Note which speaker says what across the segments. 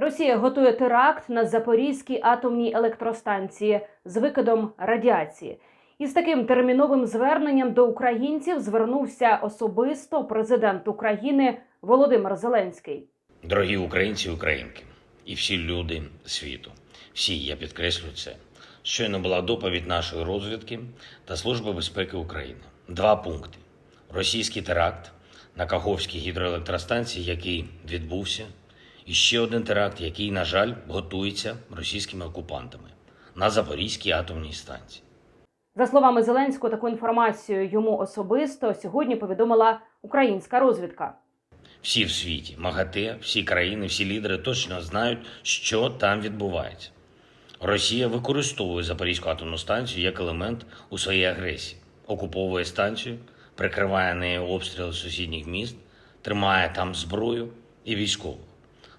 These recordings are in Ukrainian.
Speaker 1: Росія готує теракт на Запорізькій атомній електростанції з викидом радіації. Із таким терміновим зверненням до українців звернувся особисто президент України Володимир Зеленський.
Speaker 2: Дорогі українці і українки, і всі люди світу, всі, я підкреслюю це. Щойно була доповідь нашої розвідки та Служби безпеки України. Два пункти: російський теракт на Каховській гідроелектростанції, який відбувся, і ще один теракт, який, на жаль, готується російськими окупантами на Запорізькій атомній станції.
Speaker 1: За словами Зеленського, таку інформацію йому особисто сьогодні повідомила українська розвідка.
Speaker 2: Всі в світі, МАГАТЕ, всі країни, всі лідери точно знають, що там відбувається. Росія використовує Запорізьку атомну станцію як елемент у своїй агресії, окуповує станцію, прикриває нею обстріли сусідніх міст, тримає там зброю і військових.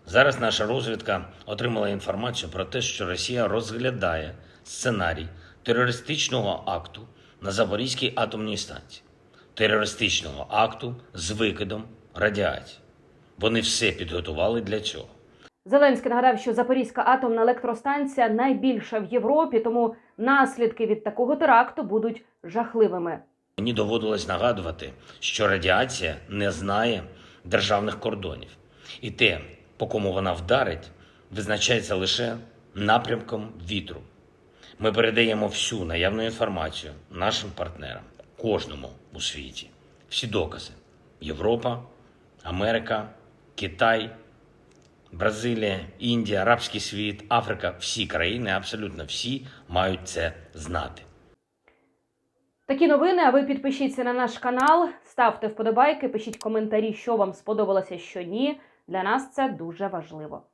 Speaker 2: Зараз наша розвідка отримала інформацію про те, що Росія розглядає сценарій терористичного акту на Запорізькій атомній станції, терористичного акту з викидом радіації. Вони все підготували для цього.
Speaker 1: Зеленський нагадав, що Запорізька атомна електростанція найбільша в Європі, тому наслідки від такого теракту будуть жахливими.
Speaker 2: Мені доводилось нагадувати, що радіація не знає державних кордонів, і те, по кому вона вдарить, визначається лише напрямком вітру. Ми передаємо всю наявну інформацію нашим партнерам, кожному у світі. Всі докази: Європа, Америка, Китай, Бразилія, Індія, Арабський світ, Африка, всі країни, абсолютно всі мають це знати.
Speaker 1: Такі новини. А ви підпишіться на наш канал, ставте вподобайки, пишіть коментарі, що вам сподобалося, що ні. Для нас це дуже важливо.